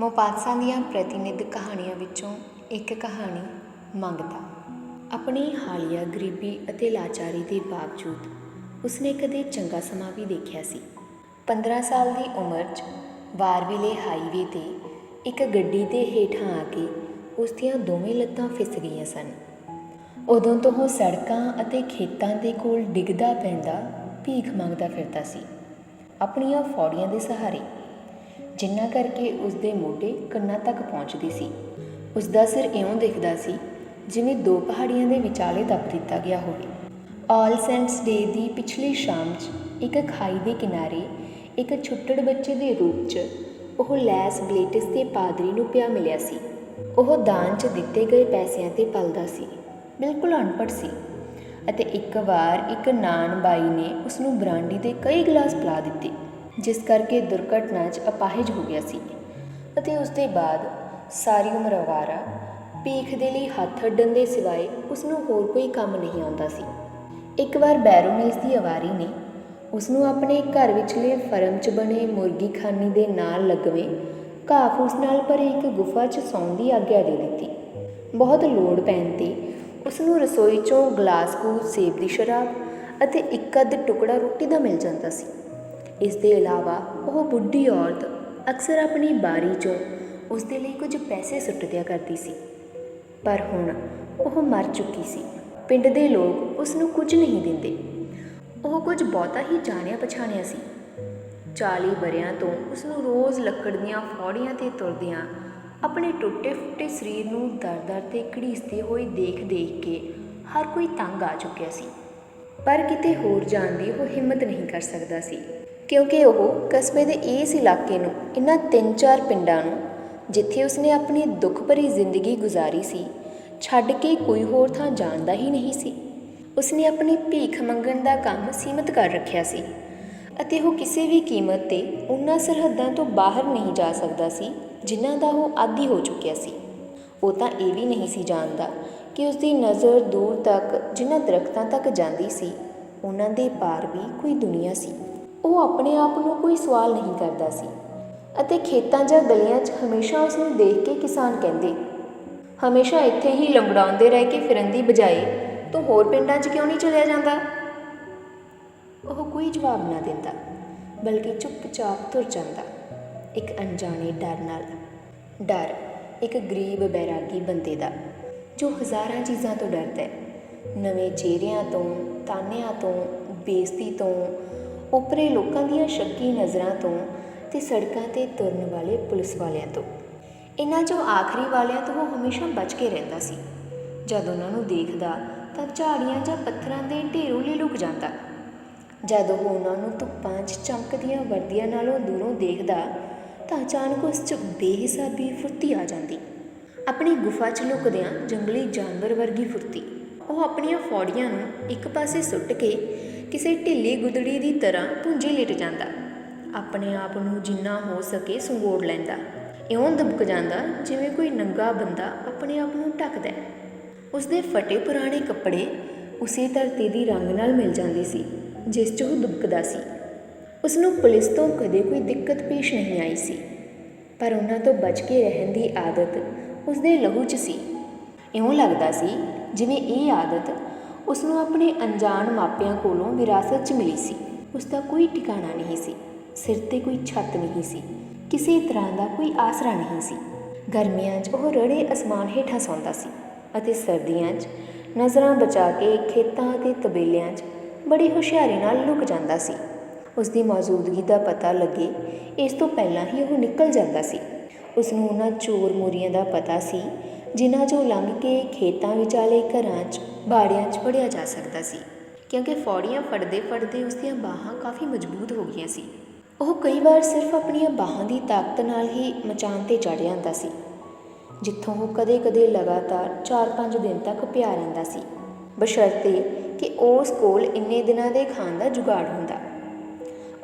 ਮੋਪਾਤਸਾਂ ਦੀਆਂ ਪ੍ਰਤੀਨਿਧ ਕਹਾਣੀਆਂ ਵਿੱਚੋਂ ਇੱਕ ਕਹਾਣੀ ਮੰਗਤਾ ਆਪਣੀ ਹਾਲੀਆ ਗਰੀਬੀ ਅਤੇ ਲਾਚਾਰੀ ਦੇ ਬਾਵਜੂਦ ਉਸਨੇ ਕਦੇ ਚੰਗਾ ਸਮਾਂ ਵੀ ਦੇਖਿਆ ਸੀ। 15 ਸਾਲ ਦੀ ਉਮਰ 'ਚ ਵਾਰਵਿਲੇ ਹਾਈਵੇ ਤੇ ਇੱਕ ਗੱਡੀ ਦੇ ਹੇਠਾਂ ਆ ਕੇ ਉਸ ਦੀਆਂ ਦੋਵੇਂ ਲੱਤਾਂ ਫਿਸ ਗਈਆਂ ਸਨ। ਉਦੋਂ ਤੋਂ ਉਹ ਸੜਕਾਂ ਅਤੇ ਖੇਤਾਂ ਦੇ ਕੋਲ ਡਿੱਗਦਾ ਪੈਂਦਾ ਭੀਖ ਮੰਗਦਾ ਫਿਰਦਾ ਸੀ। ਆਪਣੀਆਂ ਫੌੜੀਆਂ ਦੇ ਸਹਾਰੇ ਜਿੰਨਾ ਕਰਕੇ ਉਸ ਦੇ ਮੋਢੇ ਕੰਨਾਂ ਤੱਕ ਪਹੁੰਚਦੇ ਸੀ। ਉਸ ਦਾ ਸਿਰ ਇਉਂ ਦਿਖਦਾ ਸੀ ਜਿਵੇਂ ਦੋ ਪਹਾੜੀਆਂ ਦੇ ਵਿਚਾਲੇ ਦੱਬ ਦਿੱਤਾ ਗਿਆ ਹੋਵੇ। ਆਲ ਸੈਂਟਸ ਡੇ ਦੀ ਪਿਛਲੀ ਸ਼ਾਮ 'ਚ ਇੱਕ ਖਾਈ ਦੇ ਕਿਨਾਰੇ ਇੱਕ ਛੁੱਟੜ ਬੱਚੇ ਦੇ ਰੂਪ 'ਚ ਉਹ ਲੈਸ ਬਲੇਟਸ ਦੇ ਪਾਦਰੀ ਨੂੰ ਪਿਆ ਮਿਲਿਆ ਸੀ। ਉਹ ਦਾਨ 'ਚ ਦਿੱਤੇ ਗਏ ਪੈਸਿਆਂ ਤੇ ਪਲਦਾ ਸੀ। ਬਿਲਕੁਲ ਅਨਪੜ੍ਹ ਸੀ ਅਤੇ ਇੱਕ ਵਾਰ ਇੱਕ ਨਾਨ ਬਾਈ ਨੇ ਉਸ ਨੂੰ ਬਰਾਂਡੀ ਦੇ ਕਈ ਗਲਾਸ ਪਿਲਾ ਦਿੱਤੇ। ਜਿਸ ਕਰਕੇ ਦੁਰਘਟਨਾ 'ਚ ਅਪਾਹਿਜ ਹੋ ਗਿਆ ਸੀ ਅਤੇ ਉਸ ਦੇ ਬਾਅਦ ਸਾਰੀ ਉਮਰ ਅਵਾਰਾ ਭੀਖ ਦੇ ਲਈ ਹੱਥ ਅੱਡਣ ਦੇ ਸਿਵਾਏ ਉਸ ਨੂੰ ਹੋਰ ਕੋਈ ਕੰਮ ਨਹੀਂ ਆਉਂਦਾ ਸੀ। ਇੱਕ ਵਾਰ ਬੈਰੋਨੀਸ ਦੀ ਅਵਾਰੀ ਨੇ ਉਸ ਨੂੰ ਆਪਣੇ ਘਰ ਵਿਚਲੇ ਫਰਮ 'ਚ ਬਣੇ ਮੁਰਗੀ ਖਾਨੀ ਦੇ ਨਾਲ ਲੱਗਵੇਂ ਘਾਹ ਫੂਸ ਨਾਲ ਭਰੀ ਇੱਕ ਗੁਫਾ 'ਚ ਸੌਣ ਦੀ ਆਗਿਆ ਦੇ ਦਿੱਤੀ। ਬਹੁਤ ਲੋੜ ਪੈਣ ਤੇ ਉਸ ਨੂੰ ਰਸੋਈ 'ਚੋਂ ਗਲਾਸ ਕੁ ਸੇਬ ਦੀ ਸ਼ਰਾਬ ਅਤੇ ਇੱਕ ਅੱਧ ਟੁਕੜਾ ਰੋਟੀ ਦਾ ਮਿਲ ਜਾਂਦਾ ਸੀ। ਇਸ ਦੇ ਇਲਾਵਾ ਉਹ ਬੁੱਢੀ ਔਰਤ ਅਕਸਰ ਆਪਣੀ ਬਾਰੀ 'ਚੋਂ ਉਸ ਦੇ ਲਈ ਕੁਝ ਪੈਸੇ ਸੁੱਟ ਦਿਆ ਕਰਦੀ ਸੀ। ਪਰ ਹੁਣ ਉਹ ਮਰ ਚੁੱਕੀ ਸੀ। ਪਿੰਡ ਦੇ ਲੋਕ ਉਸ ਨੂੰ ਕੁਝ ਨਹੀਂ ਦਿੰਦੇ। ਉਹ ਕੁਝ ਬਹੁਤਾ ਹੀ ਜਾਣਿਆ ਪਛਾਣਿਆ ਸੀ। 40 ਵਰਿਆਂ ਤੋਂ ਉਸ ਨੂੰ ਰੋਜ਼ ਲੱਕੜ ਦੀਆਂ ਫੌੜੀਆਂ ਤੇ ਤੁਰਦਿਆਂ ਆਪਣੇ ਟੁੱਟੇ-ਫੁੱਟੇ ਸਰੀਰ ਨੂੰ ਦਰ-ਦਰ ਤੇ ਘੜੀਸਦੇ ਹੋਏ ਦੇਖ-ਦੇਖ ਕੇ ਹਰ ਕੋਈ ਤੰਗ ਆ ਚੁੱਕਿਆ ਸੀ। ਪਰ ਕਿਤੇ ਹੋਰ ਜਾਣ ਦੀ ਉਹ ਹਿੰਮਤ ਨਹੀਂ ਕਰ ਸਕਦਾ ਸੀ। ਕਿਉਂਕਿ ਉਹ ਕਸਬੇ ਦੇ ਇਸ ਇਲਾਕੇ ਨੂੰ ਇਹਨਾਂ ਤਿੰਨ ਚਾਰ ਪਿੰਡਾਂ ਨੂੰ, ਜਿੱਥੇ ਉਸਨੇ ਆਪਣੀ ਦੁੱਖ ਭਰੀ ਜ਼ਿੰਦਗੀ ਗੁਜ਼ਾਰੀ ਸੀ, ਛੱਡ ਕੇ ਕੋਈ ਹੋਰ ਥਾਂ ਜਾਣਦਾ ਹੀ ਨਹੀਂ ਸੀ। ਉਸਨੇ ਆਪਣੀ ਭੀਖ ਮੰਗਣ ਦਾ ਕੰਮ ਸੀਮਤ ਕਰ ਰੱਖਿਆ ਸੀ ਅਤੇ ਉਹ ਕਿਸੇ ਵੀ ਕੀਮਤ ਤੇ ਉਹਨਾਂ ਸਰਹੱਦਾਂ ਤੋਂ ਬਾਹਰ ਨਹੀਂ ਜਾ ਸਕਦਾ ਸੀ, ਜਿਨ੍ਹਾਂ ਦਾ ਉਹ ਆਦੀ ਹੋ ਚੁੱਕਿਆ ਸੀ। ਉਹ ਤਾਂ ਇਹ ਵੀ ਨਹੀਂ ਸੀ ਜਾਣਦਾ ਕਿ ਉਸ ਦੀ ਨਜ਼ਰ ਦੂਰ ਤੱਕ, ਜਿਨ੍ਹਾਂ ਦਰਖਤਾਂ ਤੱਕ ਜਾਂਦੀ ਸੀ ਉਹਨਾਂ ਦੇ ਪਾਰ ਵੀ ਕੋਈ ਦੁਨੀਆ ਸੀ। ਉਹ ਆਪਣੇ ਆਪ ਨੂੰ ਕੋਈ ਸਵਾਲ ਨਹੀਂ ਕਰਦਾ ਸੀ ਅਤੇ ਖੇਤਾਂ ਜਾਂ ਗਲੀਆਂ 'ਚ ਹਮੇਸ਼ਾ ਉਸ ਨੂੰ ਦੇਖ ਕੇ ਕਿਸਾਨ ਕਹਿੰਦੇ, ਹਮੇਸ਼ਾ ਇੱਥੇ ਹੀ ਲੰਗੜਾਉਂਦੇ ਰਹਿ ਕੇ ਫਿਰਨ ਦੀ ਬਜਾਏ ਤੂੰ ਹੋਰ ਪਿੰਡਾਂ 'ਚ ਕਿਉਂ ਨਹੀਂ ਚਲਿਆ ਜਾਂਦਾ? ਉਹ ਕੋਈ ਜਵਾਬ ਨਾ ਦਿੰਦਾ, ਬਲਕਿ ਚੁੱਪਚਾਪ ਤੁਰ ਜਾਂਦਾ, ਇੱਕ ਅਣਜਾਣੇ ਡਰ ਨਾਲ। ਡਰ ਇੱਕ ਗਰੀਬ ਬੈਰਾਗੀ ਬੰਦੇ ਦਾ, ਜੋ ਹਜ਼ਾਰਾਂ ਚੀਜ਼ਾਂ ਤੋਂ ਡਰਦਾ ਹੈ। ਨਵੇਂ ਚਿਹਰਿਆਂ ਤੋਂ, ਤਾਨਿਆਂ ਤੋਂ, ਬੇਇੱਜ਼ਤੀ ਤੋਂ ਉਪਰੇ ਲੋਕਾਂ ਦੀਆਂ ਸ਼ੱਕੀ ਨਜ਼ਰਾਂ ਤੋਂ ਤੇ ਸੜਕਾਂ ਤੇ ਤੁਰਨ ਵਾਲੇ ਪੁਲਿਸ ਵਾਲਿਆਂ ਤੋਂ। ਇਹਨਾਂ ਚੋਂ ਆਖਰੀ ਵਾਲਿਆਂ ਤੋਂ ਉਹ ਹਮੇਸ਼ਾ ਬਚ ਕੇ ਰਹਿੰਦਾ ਸੀ। ਜਦ ਉਹਨਾਂ ਨੂੰ ਦੇਖਦਾ ਤਾਂ ਝਾੜੀਆਂ ਜਾਂ ਪੱਥਰਾਂ ਦੇ ਢੇਰੋਂ ਲਈ ਲੁਕ ਜਾਂਦਾ। ਜਦ ਉਹ ਉਹਨਾਂ ਨੂੰ ਧੁੱਪਾਂ 'ਚ ਚਮਕਦੀਆਂ ਵਰਦੀਆਂ ਨਾਲੋਂ ਦੂਰੋਂ ਦੇਖਦਾ ਤਾਂ ਅਚਾਨਕ ਉਸ 'ਚ ਬੇਹਿਸਾਬੀ ਫੁਰਤੀ ਆ ਜਾਂਦੀ। ਆਪਣੀ ਗੁਫਾ 'ਚ ਲੁਕਦਿਆਂ ਜੰਗਲੀ ਜਾਨਵਰ ਵਰਗੀ ਫੁਰਤੀ। ਉਹ ਆਪਣੀਆਂ ਫੌੜੀਆਂ ਨੂੰ ਇੱਕ ਪਾਸੇ ਸੁੱਟ ਕੇ ਕਿਸੇ ਢਿੱਲੀ ਗੁਦੜੀ ਦੀ ਤਰ੍ਹਾਂ ਪੁੰਜੀ ਲਿਟ ਜਾਂਦਾ। ਆਪਣੇ ਆਪ ਨੂੰ ਜਿੰਨਾ ਹੋ ਸਕੇ ਸੰਗੋੜ ਲੈਂਦਾ। ਇਉਂ ਦਬਕ ਜਾਂਦਾ ਜਿਵੇਂ ਕੋਈ ਨੰਗਾ ਬੰਦਾ ਆਪਣੇ ਆਪ ਨੂੰ ਢੱਕਦਾ ਹੈ। ਉਸ ਦੇ ਫਟੇ ਪੁਰਾਣੇ ਕੱਪੜੇ ਉਸੇ ਧਰਤੀ ਦੀ ਰੰਗ ਨਾਲ ਮਿਲ ਜਾਂਦੇ ਸੀ, ਜਿਸ 'ਚ ਉਹ ਦੁਬਕਦਾ ਸੀ। ਉਸ ਨੂੰ ਪੁਲਿਸ ਤੋਂ ਕਦੇ ਕੋਈ ਦਿੱਕਤ ਪੇਸ਼ ਨਹੀਂ ਆਈ ਸੀ। ਪਰ ਉਹਨਾਂ ਤੋਂ ਬਚ ਕੇ ਰਹਿਣ ਦੀ ਆਦਤ ਉਸ ਦੇ ਲਹੂ 'ਚ ਸੀ। ਇਉਂ ਲੱਗਦਾ ਸੀ ਜਿਵੇਂ ਇਹ ਆਦਤ ਉਸ ਨੂੰ ਆਪਣੇ ਅਣਜਾਣ ਮਾਪਿਆਂ ਕੋਲੋਂ ਵਿਰਾਸਤ 'ਚ ਮਿਲੀ ਸੀ। ਉਸ ਦਾ ਕੋਈ ਟਿਕਾਣਾ ਨਹੀਂ ਸੀ। ਸਿਰ ਤੇ ਕੋਈ ਛੱਤ ਨਹੀਂ ਸੀ। ਕਿਸੇ ਤਰ੍ਹਾਂ ਦਾ ਕੋਈ ਆਸਰਾ ਨਹੀਂ ਸੀ। ਗਰਮੀਆਂ 'ਚ ਉਹ ਰੜੇ ਅਸਮਾਨ ਹੇਠਾਂ ਸੌਂਦਾ ਸੀ ਅਤੇ ਸਰਦੀਆਂ 'ਚ ਨਜ਼ਰਾਂ ਬਚਾ ਕੇ ਖੇਤਾਂ ਅਤੇ ਤਬੇਲਿਆਂ 'ਚ ਬੜੀ ਹੁਸ਼ਿਆਰੀ ਨਾਲ ਲੁਕ ਜਾਂਦਾ ਸੀ। ਉਸ ਦੀ ਮੌਜੂਦਗੀ ਦਾ ਪਤਾ ਲੱਗੇ ਇਸ ਤੋਂ ਪਹਿਲਾਂ ਹੀ ਉਹ ਨਿਕਲ ਜਾਂਦਾ ਸੀ। ਉਸ ਨੂੰ ਉਹਨਾਂ ਚੋਰ ਮੋਰੀਆਂ ਦਾ ਪਤਾ ਸੀ, ਜਿਨ੍ਹਾਂ 'ਚੋਂ ਲੰਘ ਕੇ ਖੇਤਾਂ ਵਿਚਾਲੇ ਘਰਾਂ 'ਚ ਬਾੜਿਆਂ 'ਚ ਵੜਿਆ ਜਾ ਸਕਦਾ ਸੀ, ਕਿਉਂਕਿ ਫੌੜੀਆਂ ਫੜਦੇ ਫੜਦੇ ਉਸ ਦੀਆਂ ਬਾਹਾਂ ਕਾਫੀ ਮਜ਼ਬੂਤ ਹੋ ਗਈਆਂ ਸੀ। ਉਹ ਕਈ ਵਾਰ ਸਿਰਫ ਆਪਣੀਆਂ ਬਾਹਾਂ ਦੀ ਤਾਕਤ ਨਾਲ ਹੀ ਮਚਾਨ ਤੇ ਚੜ ਜਾਂਦਾ ਸੀ, ਜਿੱਥੋਂ ਉਹ ਕਦੇ-ਕਦੇ ਲਗਾਤਾਰ 4-5 ਦਿਨ ਤੱਕ ਪਿਆ ਰਹਿੰਦਾ ਸੀ, ਬਸ਼ਰਤੇ ਕਿ ਉਸ ਕੋਲ ਇੰਨੇ ਦਿਨਾਂ ਦੇ ਖਾਣ ਦਾ ਜੁਗਾੜ ਹੁੰਦਾ।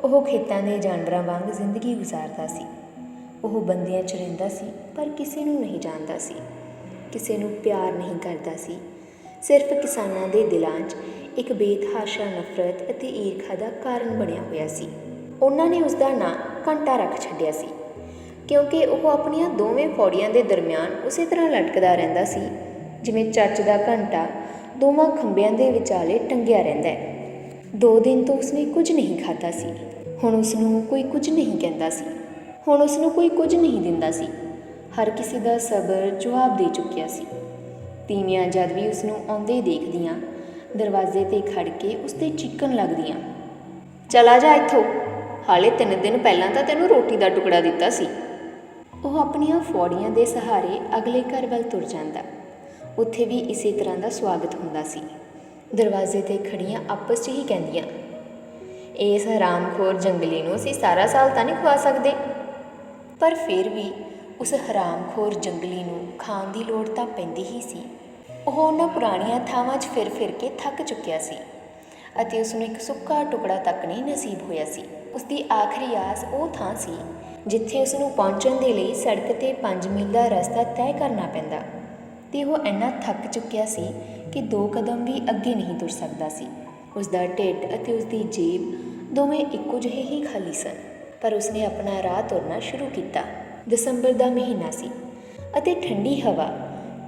ਉਹ ਖੇਤਾਂ ਦੇ ਜਾਨਵਰਾਂ ਵਾਂਗ ਜ਼ਿੰਦਗੀ ਗੁਜ਼ਾਰਦਾ ਸੀ। ਉਹ ਬੰਦਿਆਂ 'ਚ ਰਹਿੰਦਾ ਸੀ, ਪਰ ਕਿਸੇ ਨੂੰ ਨਹੀਂ ਜਾਣਦਾ ਸੀ, ਕਿਸੇ ਨੂੰ ਪਿਆਰ ਨਹੀਂ ਕਰਦਾ ਸੀ ਸਿਰਫ ਕਿਸਾਨਾਂ ਦੇ ਦਿਲਾਂ 'ਚ ਇੱਕ ਬੇਤਹਾਸ਼ਾ ਨਫ਼ਰਤ ਅਤੇ ਈਰਖਾ ਦਾ ਕਾਰਨ ਬਣਿਆ ਹੋਇਆ ਸੀ। ਉਹਨਾਂ ਨੇ ਉਸ ਦਾ ਨਾਂ ਘੰਟਾ ਰੱਖ ਛੱਡਿਆ ਸੀ, ਕਿਉਂਕਿ ਉਹ ਆਪਣੀਆਂ ਦੋਵੇਂ ਫੌੜੀਆਂ ਦੇ ਦਰਮਿਆਨ ਉਸੇ ਤਰ੍ਹਾਂ ਲਟਕਦਾ ਰਹਿੰਦਾ ਸੀ, ਜਿਵੇਂ ਚੱਚ ਦਾ ਘੰਟਾ ਦੋਵਾਂ ਖੰਭਿਆਂ ਦੇ ਵਿਚਾਲੇ ਟੰਗਿਆ ਰਹਿੰਦਾ ਹੈ। ਦੋ ਦਿਨ ਤੋਂ ਉਸਨੇ ਕੁਝ ਨਹੀਂ ਖਾਧਾ ਸੀ, ਹੁਣ ਉਸ ਨੂੰ ਕੋਈ ਕੁਝ ਨਹੀਂ ਕਹਿੰਦਾ ਸੀ, ਹੁਣ ਉਸ ਨੂੰ ਕੋਈ ਕੁਝ ਨਹੀਂ ਦਿੰਦਾ ਸੀ। ਹਰ ਕਿਸੇ ਦਾ ਸਬਰ ਜਵਾਬ ਦੇ ਚੁੱਕਿਆ ਸੀ। ਤੀਵੀਆਂ ਜਦ ਵੀ ਉਸ ਨੂੰ ਆਉਂਦੇ ਦੇਖਦੀਆਂ। ਦਰਵਾਜ਼ੇ ਤੇ ਖੜ ਕੇ ਉਸ ਤੇ ਚਿੱਕਣ ਲੱਗਦੀਆਂ। ਚਲਾ ਜਾ ਇੱਥੋਂ। ਹਾਲੇ ਤਿੰਨ ਦਿਨ ਪਹਿਲਾਂ ਤਾਂ ਤੈਨੂੰ ਰੋਟੀ ਦਾ ਟੁਕੜਾ ਦਿੱਤਾ ਸੀ। ਉਹ ਆਪਣੀਆਂ ਫੌੜੀਆਂ ਦੇ ਸਹਾਰੇ ਅਗਲੇ ਘਰ ਵੱਲ ਤੁਰ ਜਾਂਦਾ। ਉੱਥੇ ਵੀ ਇਸੇ ਤਰ੍ਹਾਂ ਦਾ ਸਵਾਗਤ ਹੁੰਦਾ ਸੀ। ਦਰਵਾਜ਼ੇ ਤੇ ਖੜੀਆਂ ਆਪਸ 'ਚ ਹੀ ਕਹਿੰਦੀਆਂ, ਇਸ ਹਰਾਮਖੋਰ ਜੰਗਲੀ ਨੂੰ ਅਸੀਂ ਸਾਰਾ ਸਾਲ ਤਾਂ ਨਹੀਂ ਖਵਾ ਸਕਦੇ? ਪਰ ਫਿਰ ਵੀ ਉਸ ਹਰਾਮਖੋਰ ਜੰਗਲੀ ਨੂੰ ਖਾਣ ਦੀ ਲੋੜ ਤਾਂ ਪੈਂਦੀ ਹੀ ਸੀ। ਉਹ ਉਹਨਾਂ ਪੁਰਾਣੀਆਂ ਥਾਵਾਂ 'ਚ ਫਿਰ ਫਿਰ ਕੇ ਥੱਕ ਚੁੱਕਿਆ ਸੀ ਅਤੇ ਉਸ ਨੂੰ ਇੱਕ ਸੁੱਕਾ ਟੁਕੜਾ ਤੱਕ ਨਹੀਂ ਨਸੀਬ ਹੋਇਆ ਸੀ। ਉਸ ਦੀ ਆਖਰੀ ਆਸ ਉਹ ਥਾਂ ਸੀ ਜਿੱਥੇ ਉਸ ਨੂੰ ਪਹੁੰਚਣ ਦੇ ਲਈ ਸੜਕ ਤੇ 5 ਮੀਲ ਦਾ ਰਸਤਾ ਤੈਅ ਕਰਨਾ ਪੈਂਦਾ ਤੇ ਉਹ ਇੰਨਾ ਥੱਕ ਚੁੱਕਿਆ ਸੀ ਕਿ ਦੋ ਕਦਮ ਵੀ ਅੱਗੇ ਨਹੀਂ ਤੁਰ ਸਕਦਾ ਸੀ। ਉਸ ਦਾ ਢਿੱਡ ਅਤੇ ਉਸ ਦੀ ਜੇਬ ਦੋਵੇਂ ਇੱਕੋ ਜਿਹੇ ਹੀ ਖਾਲੀ ਸਨ, ਪਰ ਉਸਨੇ ਆਪਣਾ ਰਾਹ ਤੁਰਨਾ ਸ਼ੁਰੂ ਕੀਤਾ। ਦਸੰਬਰ ਦਾ ਮਹੀਨਾ ਸੀ ਅਤੇ ਠੰਡੀ ਹਵਾ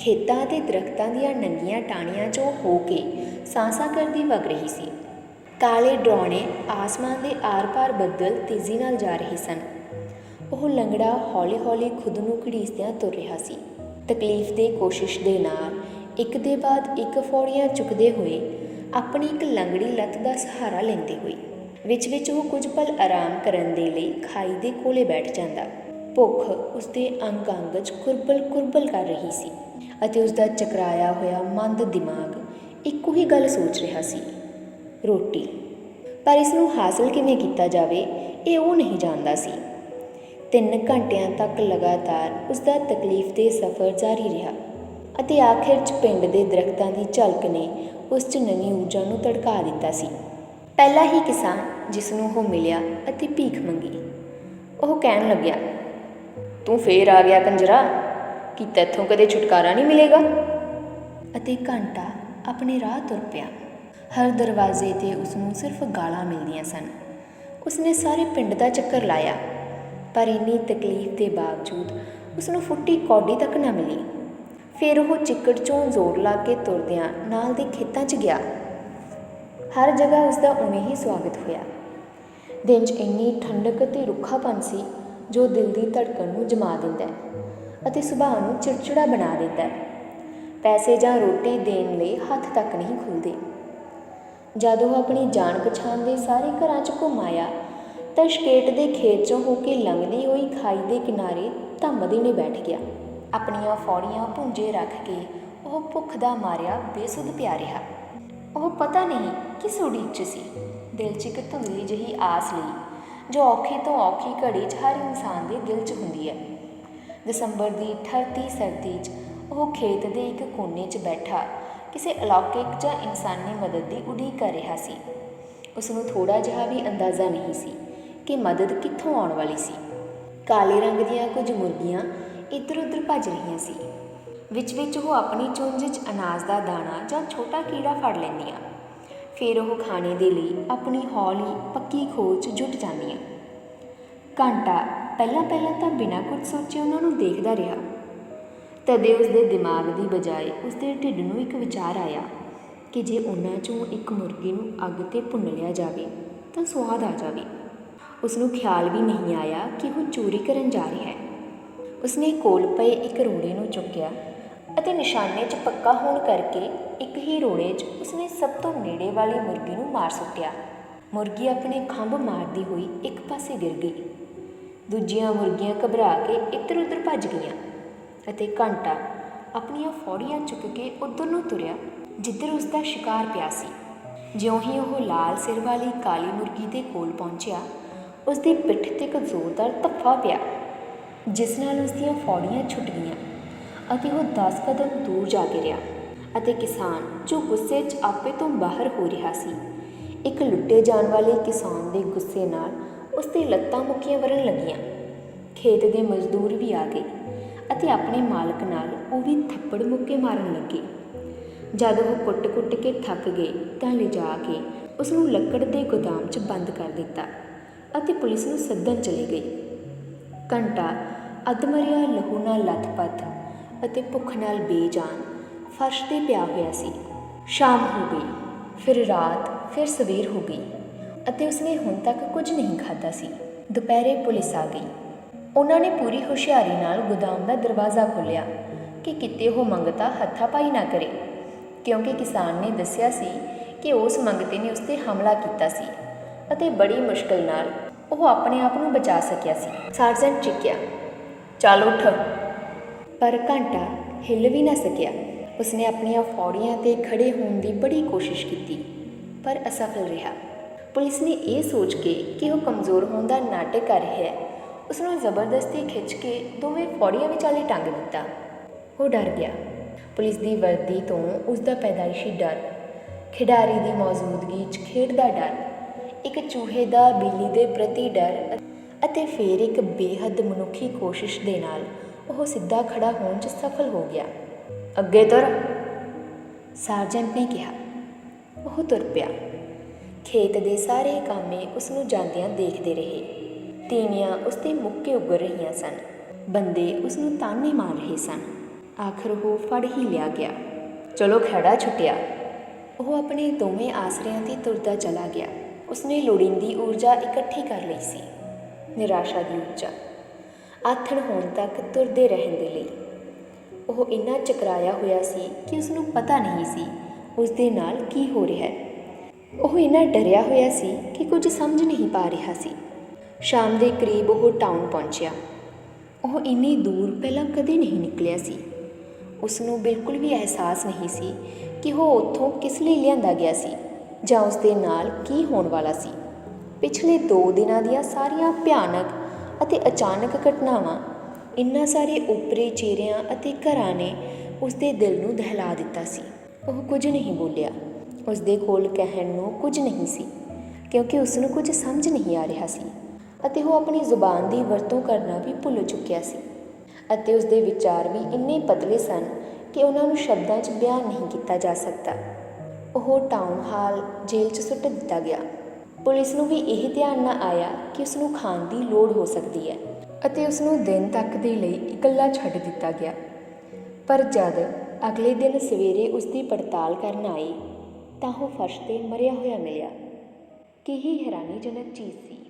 ਖੇਤਾਂ ਅਤੇ ਦਰਖਤਾਂ ਦੀਆਂ ਨੰਗੀਆਂ ਟਾਹਣੀਆਂ 'ਚੋਂ ਹੋ ਕੇ ਸਾਂਸਾਂ ਕਰਦੀ ਵਗ ਰਹੀ ਸੀ। ਕਾਲੇ ਡਰਾਉਣੇ ਆਸਮਾਨ ਦੇ ਆਰ-ਪਾਰ ਬੱਦਲ ਤੇਜ਼ੀ ਨਾਲ ਜਾ ਰਹੇ ਸਨ। ਉਹ ਲੰਗੜਾ ਹੌਲੀ-ਹੌਲੀ ਖੁਦ ਨੂੰ ਘੜੀਸਦਿਆਂ ਤੁਰ ਰਿਹਾ ਸੀ। ਤਕਲੀਫ ਦੇ ਕੋਸ਼ਿਸ਼ ਦੇ ਨਾਲ ਇੱਕ ਦੇ ਬਾਅਦ ਇੱਕ ਫੌੜੀਆਂ ਚੁੱਕਦੇ ਹੋਏ ਆਪਣੀ ਇੱਕ ਲੰਗੜੀ ਲੱਤ ਦਾ ਸਹਾਰਾ ਲੈਂਦੇ ਹੋਏ ਵਿੱਚ ਵਿੱਚ ਉਹ ਕੁਝ ਪਲ ਆਰਾਮ ਕਰਨ ਦੇ ਲਈ ਖਾਈ ਦੇ ਕੋਲੇ ਬੈਠ ਜਾਂਦਾ। ਭੁੱਖ ਉਸਦੇ ਅੰਗ ਅੰਗ 'ਚ ਕੁਰਬਲ-ਕੁਰਬਲ ਕਰ ਰਹੀ ਸੀ ਅਤੇ ਉਸਦਾ ਚਕਰਾਇਆ ਹੋਇਆ ਮੰਦ ਦਿਮਾਗ ਇੱਕੋ ਹੀ ਗੱਲ ਸੋਚ ਰਿਹਾ ਸੀ, ਰੋਟੀ। ਪਰ ਇਸ ਨੂੰ ਹਾਸਲ ਕਿਵੇਂ ਕੀਤਾ ਜਾਵੇ, ਇਹ ਉਹ ਨਹੀਂ ਜਾਣਦਾ ਸੀ। ਤਿੰਨ ਘੰਟਿਆਂ ਤੱਕ ਲਗਾਤਾਰ ਉਸਦਾ ਤਕਲੀਫ ਦੇ ਸਫ਼ਰ ਜਾਰੀ ਰਿਹਾ ਅਤੇ ਆਖਿਰ 'ਚ ਪਿੰਡ ਦੇ ਦਰਖਤਾਂ ਦੀ ਝਲਕ ਨੇ ਉਸ 'ਚ ਨਵੀਂ ਊਰਜਾ ਨੂੰ ਤੜਕਾ ਦਿੱਤਾ ਸੀ। ਪਹਿਲਾ ਹੀ ਕਿਸਾਨ ਜਿਸ ਨੂੰ ਉਹ ਮਿਲਿਆ ਅਤੇ ਭੀਖ ਮੰਗੀ। ਉਹ ਕਹਿਣ ਲੱਗਿਆ ਤੂੰ ਫੇਰ ਆ ਗਿਆ ਕੰਜਰਾ। ਕਿ ਤੈਥੋਂ ਕਦੇ ਛੁਟਕਾਰਾ ਨਹੀਂ ਮਿਲੇਗਾ। ਅਤੇ ਘੰਟਾ ਆਪਣੇ ਰਾਹ ਤੁਰ ਪਿਆ। ਹਰ ਦਰਵਾਜ਼ੇ ਤੇ ਉਸ ਨੂੰ ਸਿਰਫ ਗਾਲਾਂ ਮਿਲਦੀਆਂ ਸਨ। ਉਸਨੇ ਸਾਰੇ ਪਿੰਡ ਦਾ ਚੱਕਰ ਲਾਇਆ। ਪਰ ਇੰਨੀ ਤਕਲੀਫ ਦੇ ਬਾਵਜੂਦ ਉਸ ਨੂੰ ਫੁੱਟੀ ਕੌਡੀ ਤੱਕ ਨਾ ਮਿਲੀ। ਫਿਰ ਉਹ ਚਿੱਕੜ ਚੋਂ ਜ਼ੋਰ ਲਾ ਕੇ ਤੁਰਦਿਆਂ ਨਾਲ ਦੇ ਖੇਤਾਂ 'ਚ ਗਿਆ। ਹਰ ਜਗ੍ਹਾ ਉਸ ਦਾ ਉਵੇਂ ਹੀ ਸਵਾਗਤ ਹੋਇਆ। ਦਿਨ 'ਚ ਇੰਨੀ ਠੰਡਕ ਅਤੇ ਰੁੱਖਾਪਨ ਸੀ ਜੋ ਦਿਲ ਦੀ ਧੜਕਣ ਨੂੰ ਜਮਾ ਦਿੰਦਾ ਹੈ ਅਤੇ ਸੁਭਾਅ ਨੂੰ ਚਿੜਚਿੜਾ ਬਣਾ ਦਿੰਦਾ ਹੈ। ਪੈਸੇ ਜਾਂ ਰੋਟੀ ਦੇਣ ਲਈ ਹੱਥ ਤੱਕ ਨਹੀਂ ਖੁੱਲਦੇ। ਜਦ ਉਹ ਆਪਣੀ ਜਾਣ ਪਛਾਣ ਦੇ ਸਾਰੇ ਘਰਾਂ 'ਚ ਘੁੰਮਾਇਆ ਤਾਂ ਸ਼ਕੇਟ ਦੇ ਖੇਤ 'ਚੋਂ ਹੋ ਕੇ ਲੰਘਦੀ ਹੋਈ ਖਾਈ ਦੇ ਕਿਨਾਰੇ ਧੰਮਦੇ ਨੇ ਬੈਠ ਗਿਆ। ਆਪਣੀਆਂ ਫੌੜੀਆਂ ਪੁੰਜੇ ਰੱਖ ਕੇ ਉਹ ਭੁੱਖ ਦਾ ਮਾਰਿਆ ਬੇਸੁੱਧ ਪਿਆ ਰਿਹਾ ਉਹ ਪਤਾ ਨਹੀਂ ਕਿਸ ਉਡੀਕ 'ਚ ਸੀ। ਦਿਲ 'ਚ ਇੱਕ ਧੁੰਦਲੀ ਜਿਹੀ ਆਸ ਲਈ ਜੋ ਔਖੀ ਤੋਂ ਔਖੀ ਘੜੀ 'ਚ ਹਰ ਇਨਸਾਨ ਦੇ ਦਿਲ 'ਚ ਹੁੰਦੀ ਹੈ। ਦਸੰਬਰ ਦੀ ਠਰਤੀ ਸਰਦੀ 'ਚ ਉਹ ਖੇਤ ਦੇ ਇੱਕ ਕੋਨੇ 'ਚ ਬੈਠਾ, ਕਿਸੇ ਅਲੌਕਿਕ ਜਾਂ ਇਨਸਾਨੀ ਮਦਦ ਦੀ ਉਡੀਕ ਕਰ ਰਿਹਾ ਸੀ। ਉਸ ਨੂੰ ਥੋੜਾ ਜਿਹਾ ਵੀ ਅੰਦਾਜ਼ਾ ਨਹੀਂ ਸੀ ਕਿ ਮਦਦ ਕਿੱਥੋਂ ਆਉਣ ਵਾਲੀ ਸੀ। ਕਾਲੇ ਰੰਗ ਦੀਆਂ ਕੁਝ ਮੁਰਗੀਆਂ ਇੱਧਰ-ਉੱਧਰ ਭੱਜ ਰਹੀਆਂ ਸੀ। ਵਿੱਚ ਵਿੱਚ ਉਹ ਆਪਣੀ ਚੁੰਝ 'ਚ ਅਨਾਜ ਦਾ ਦਾਣਾ ਜਾਂ ਛੋਟਾ ਕੀੜਾ ਫੜ ਲੈਂਦੀਆਂ। ਫਿਰ ਉਹ ਖਾਣੇ ਦੇ ਲਈ ਆਪਣੀ ਹੌਲੀ ਪੱਕੀ ਖੋਜ 'ਚ ਜੁਟ ਜਾਂਦੀਆਂ। ਘੰਟਾ ਪਹਿਲਾਂ ਪਹਿਲਾਂ ਤਾਂ ਬਿਨਾਂ ਕੁਝ ਸੋਚੇ ਉਹਨਾਂ ਨੂੰ ਦੇਖਦਾ ਰਿਹਾ। ਤਦੇ ਉਸ ਦੇ ਦਿਮਾਗ ਦੀ ਬਜਾਏ ਉਸ ਦੇ ਢਿੱਡ ਨੂੰ ਇੱਕ ਵਿਚਾਰ ਆਇਆ ਕਿ ਜੇ ਉਹਨਾਂ 'ਚੋਂ ਇੱਕ ਮੁਰਗੀ ਨੂੰ ਅੱਗ ਤੇ ਭੁੰਨ ਲਿਆ ਜਾਵੇ, ਤਾਂ ਸਵਾਦ ਆ ਜਾਵੇ। ਉਸ ਨੂੰ ਖਿਆਲ ਵੀ ਨਹੀਂ ਆਇਆ ਕਿ ਉਹ ਚੋਰੀ ਕਰਨ ਜਾ ਰਿਹਾ ਹੈ। ਉਸਨੇ ਕੋਲ ਪਏ ਇੱਕ ਰੋੜੇ ਨੂੰ ਚੁੱਕਿਆ ਅਤੇ ਨਿਸ਼ਾਨੇ 'ਚ ਪੱਕਾ ਹੋਣ ਕਰਕੇ ਇੱਕ ਹੀ ਰੋੜੇ 'ਚ ਉਸਨੇ ਸਭ ਤੋਂ ਨੇੜੇ ਵਾਲੀ ਮੁਰਗੀ ਨੂੰ ਮਾਰ ਸੁੱਟਿਆ। ਮੁਰਗੀ ਆਪਣੇ ਖੰਭ ਮਾਰਦੀ ਹੋਈ ਇੱਕ ਪਾਸੇ ਗਿਰ ਗਈ। ਦੂਜੀਆਂ ਮੁਰਗੀਆਂ ਘਬਰਾ ਕੇ ਇੱਧਰ-ਉੱਧਰ ਭੱਜ ਗਈਆਂ ਅਤੇ ਘੰਟਾ ਆਪਣੀਆਂ ਫੌੜੀਆਂ ਚੁੱਕ ਕੇ ਉਧਰ ਨੂੰ ਤੁਰਿਆ, ਜਿੱਧਰ ਉਸ ਦਾ ਸ਼ਿਕਾਰ ਪਿਆ ਸੀ। ਜਿਉਂ ਹੀ ਉਹ ਲਾਲ ਸਿਰ ਵਾਲੀ ਕਾਲੀ ਮੁਰਗੀ ਦੇ ਕੋਲ ਪਹੁੰਚਿਆ ਉਸ ਦੀ ਪਿੱਠ ਤੇ ਇੱਕ ਜ਼ੋਰਦਾਰ ਧੱਫਾ ਪਿਆ, ਜਿਸ ਨਾਲ ਉਸ ਦੀਆਂ ਫੌੜੀਆਂ ਛੁੱਟ ਗਈਆਂ ਅਤੇ ਉਹ 10 ਕਦਮ ਦੂਰ ਜਾ ਗਿਰਿਆ ਅਤੇ ਕਿਸਾਨ ਜੋ ਗੁੱਸੇ 'ਚ ਆਪੇ ਤੋਂ ਬਾਹਰ ਹੋ ਰਿਹਾ ਸੀ। ਇੱਕ ਲੁੱਟੇ ਜਾਣ ਵਾਲੇ ਕਿਸਾਨ ਦੇ ਗੁੱਸੇ ਨਾਲ ਉਸ ਦੀ ਲੱਤਾਂ ਮੁੱਕੀਆਂ ਵਰਨ ਲੱਗੀਆਂ। ਖੇਤ ਦੇ ਮਜ਼ਦੂਰ ਵੀ ਆ ਗਏ ਅਤੇ ਆਪਣੇ ਮਾਲਕ ਨਾਲ ਉਹ ਵੀ ਥੱਪੜ ਮੁੱਕੇ ਮਾਰਨ ਲੱਗੇ। ਜਦ ਉਹ ਕੁੱਟ-ਕੁੱਟ ਕੇ ਥੱਕ ਗਏ ਤਾਂ ਲਿਜਾ ਕੇ ਉਸ ਨੂੰ ਲੱਕੜ ਦੇ ਗੋਦਾਮ 'ਚ ਬੰਦ ਕਰ ਦਿੱਤਾ ਅਤੇ ਪੁਲਿਸ ਨੂੰ ਸੱਦਣ ਚਲੇ ਗਈ ਘੰਟਾ ਅਧਮਰਿਆ ਲਹੂ ਨਾਲ ਲੱਥਪੱਥ ਅਤੇ ਭੁੱਖ ਨਾਲ ਬੇਜਾਨ ਫਰਸ਼ ਤੇ ਪਿਆ ਹੋਇਆ ਸੀ। ਸ਼ਾਮ ਹੋ ਗਈ, ਫਿਰ ਰਾਤ, ਫਿਰ ਸਵੇਰ ਹੋ ਗਈ ਅਤੇ ਉਸਨੇ ਹੁਣ ਤੱਕ ਕੁਝ ਨਹੀਂ ਖਾਧਾ ਸੀ। ਦੁਪਹਿਰੇ ਪੁਲਿਸ ਆ ਗਈ। ਉਹਨਾਂ ਨੇ ਪੂਰੀ ਹੁਸ਼ਿਆਰੀ ਨਾਲ ਗੋਦਾਮ ਦਾ ਦਰਵਾਜ਼ਾ ਖੋਲ੍ਹਿਆ ਕਿ ਕਿਤੇ ਉਹ ਮੰਗਤਾ ਹੱਥਾਪਾਈ ਨਾ ਕਰੇ, ਕਿਉਂਕਿ ਕਿਸਾਨ ਨੇ ਦੱਸਿਆ ਸੀ ਕਿ ਉਸ ਮੰਗਤੇ ਨੇ ਉਸ ਤੇ ਹਮਲਾ ਕੀਤਾ ਸੀ ਅਤੇ ਬੜੀ ਮੁਸ਼ਕਲ ਨਾਲ ਉਹ ਆਪਣੇ ਆਪ ਨੂੰ ਬਚਾ ਸਕਿਆ ਸੀ। ਸਾਰਜੈਂਟ ਚਿੱਕਿਆ, ਚੱਲ ਉੱਠ। ਪਰ ਘੰਟਾ ਹਿੱਲ ਵੀ ਨਾ ਸਕਿਆ। ਉਸਨੇ ਆਪਣੀਆਂ ਫੌੜੀਆਂ ਤੇ ਖੜੇ ਹੋਣ ਦੀ ਬੜੀ ਕੋਸ਼ਿਸ਼ ਕੀਤੀ, ਪਰ ਅਸਫਲ ਰਿਹਾ। ਪੁਲਿਸ ਨੇ ਇਹ ਸੋਚ ਕੇ ਕਿ ਉਹ ਕਮਜ਼ੋਰ ਹੋਣ ਦਾ ਨਾਟਕ ਕਰ ਰਿਹਾ ਹੈ। ਉਸ ਨੂੰ ਜ਼ਬਰਦਸਤੀ ਖਿੱਚ ਕੇ ਦੋਵੇਂ ਫੌੜੀਆਂ ਵਿਚਾਲੇ ਟੰਗ ਦਿੱਤਾ। ਉਹ ਡਰ ਗਿਆ। ਪੁਲਿਸ ਦੀ ਵਰਦੀ ਤੋਂ ਉਸ ਦਾ ਪੈਦਾਇਸ਼ੀ ਡਰ, ਖਿਡਾਰੀ ਦੀ ਮੌਜੂਦਗੀ 'ਚ ਖੇਡ ਦਾ ਡਰ, ਇੱਕ ਚੂਹੇ ਦਾ ਬਿੱਲੀ ਦੇ ਪ੍ਰਤੀ ਡਰ ਅਤੇ ਫਿਰ ਇੱਕ ਬੇਹੱਦ ਮਨੁੱਖੀ ਕੋਸ਼ਿਸ਼ ਦੇ ਨਾਲ ਉਹ ਸਿੱਧਾ ਖੜਾ ਹੋਣ 'ਚ ਸਫਲ ਹੋ ਗਿਆ। ਅੱਗੇ ਤੁਰ। ਸਾਰਜੈਂਟ ਨੇ ਕਿਹਾ, ਉਹ ਤੁਰ ਪਿਆ। ਖੇਤ ਦੇ ਸਾਰੇ ਕਾਮੇ ਉਸ ਨੂੰ ਜਾਂਦਿਆਂ ਦੇਖਦੇ ਰਹੇ। ਤੀਵੀਆਂ ਉਸ ਦੇ ਮੁੱਕੇ ਉੱਗਰ ਰਹੀਆਂ ਸਨ। ਬੰਦੇ ਉਸ ਨੂੰ ਤਾਨੇ ਮਾਰ ਰਹੇ ਸਨ। ਆਖਰ ਉਹ ਫੜ ਹੀ ਲਿਆ ਗਿਆ। ਚਲੋ ਖੜਾ ਛੁੱਟਿਆ। ਉਹ ਆਪਣੇ ਦੋਵੇਂ ਆਸਰਿਆਂ ਤੇ ਤੁਰਦਾ ਚਲਾ ਗਿਆ। ਉਸਨੇ ਲੋੜੀਂਦੀ ਊਰਜਾ ਇਕੱਠੀ ਕਰ ਲਈ ਸੀ। ਨਿਰਾਸ਼ਾ ਦੀ ਊਰਜਾ। ਆਥਣ ਹੋਣ ਤੱਕ ਤੁਰਦੇ ਰਹਿਣ ਦੇ ਲਈ। ਉਹ ਇੰਨਾ ਚਕਰਾਇਆ ਹੋਇਆ ਸੀ ਕਿ ਉਸ ਨੂੰ ਪਤਾ ਨਹੀਂ ਸੀ ਉਸ ਦੇ ਨਾਲ ਕੀ ਹੋ ਰਿਹਾ ਹੈ। ਉਹ ਇੰਨਾ ਡਰਿਆ ਹੋਇਆ ਸੀ ਕਿ ਕੁਝ ਸਮਝ ਨਹੀਂ ਪਾ ਰਿਹਾ ਸੀ। ਸ਼ਾਮ ਦੇ ਕਰੀਬ ਉਹ ਟਾਊਨ ਪਹੁੰਚਿਆ। ਉਹ ਇੰਨੀ ਦੂਰ ਪਹਿਲਾਂ ਕਦੇ ਨਹੀਂ ਨਿਕਲਿਆ ਸੀ। ਉਸ ਨੂੰ ਬਿਲਕੁਲ ਵੀ ਅਹਿਸਾਸ ਨਹੀਂ ਸੀ ਕਿ ਉਹ ਉੱਥੋਂ ਕਿਸ ਲਈ ਲਿਆਂਦਾ ਗਿਆ ਸੀ ਜਾਂ ਉਸ ਦੇ ਨਾਲ ਕੀ ਹੋਣ ਵਾਲਾ ਸੀ। ਪਿਛਲੇ 2 ਦਿਨਾਂ ਦੀਆਂ ਸਾਰੀਆਂ ਭਿਆਨਕ ਅਤੇ ਅਚਾਨਕ ਘਟਨਾਵਾਂ ਇਨ੍ਹਾਂ ਸਾਰੇ ਉਪਰੇ ਚਿਹਰਿਆਂ ਅਤੇ ਘਰਾਂ ਨੇ ਉਸ ਦੇ ਦਿਲ ਨੂੰ ਦਹਿਲਾ ਦਿੱਤਾ ਸੀ। ਉਹ ਕੁਝ ਨਹੀਂ ਬੋਲਿਆ। ਉਸ ਦੇ ਕੋਲ ਕਹਿਣ ਨੂੰ ਕੁਝ ਨਹੀਂ ਸੀ, ਕਿਉਂਕਿ ਉਸ ਨੂੰ ਕੁਝ ਸਮਝ ਨਹੀਂ ਆ ਰਿਹਾ ਸੀ ਅਤੇ ਉਹ ਆਪਣੀ ਜ਼ੁਬਾਨ ਦੀ ਵਰਤੋਂ ਕਰਨਾ ਵੀ ਭੁੱਲ ਚੁੱਕਿਆ ਸੀ। ਅਤੇ ਉਸ ਦੇ ਵਿਚਾਰ ਵੀ ਇੰਨੇ ਪਤਲੇ ਸਨ ਕਿ ਉਹਨਾਂ ਨੂੰ ਸ਼ਬਦਾਂ 'ਚ ਬਿਆਨ ਨਹੀਂ ਕੀਤਾ ਜਾ ਸਕਦਾ। ਉਹ ਟਾਊਨ ਹਾਲ ਜੇਲ੍ਹ 'ਚ ਸੁੱਟ ਦਿੱਤਾ ਗਿਆ। ਪੁਲਿਸ ਨੂੰ ਵੀ ਇਹ ਧਿਆਨ ਨਾ ਆਇਆ ਕਿ ਉਸ ਨੂੰ ਖਾਣ ਦੀ ਲੋੜ ਹੋ ਸਕਦੀ ਹੈ। ਅਤੇ ਉਸ ਨੂੰ ਦਿਨ ਤੱਕ ਦੇ ਲਈ ਇਕੱਲਾ ਛੱਡ ਦਿੱਤਾ ਗਿਆ। ਪਰ ਜਦ ਅਗਲੇ ਦਿਨ ਸਵੇਰੇ ਉਸ ਦੀ ਪੜਤਾਲ ਕਰਨ ਆਈ, ਤਾਂ ਉਹ ਫਰਸ਼ ਤੇ ਮਰਿਆ ਹੋਇਆ ਮਿਲਿਆ। ਕੀ ਹੀ ਹੈਰਾਨੀਜਨਕ ਚੀਜ਼ ਸੀ।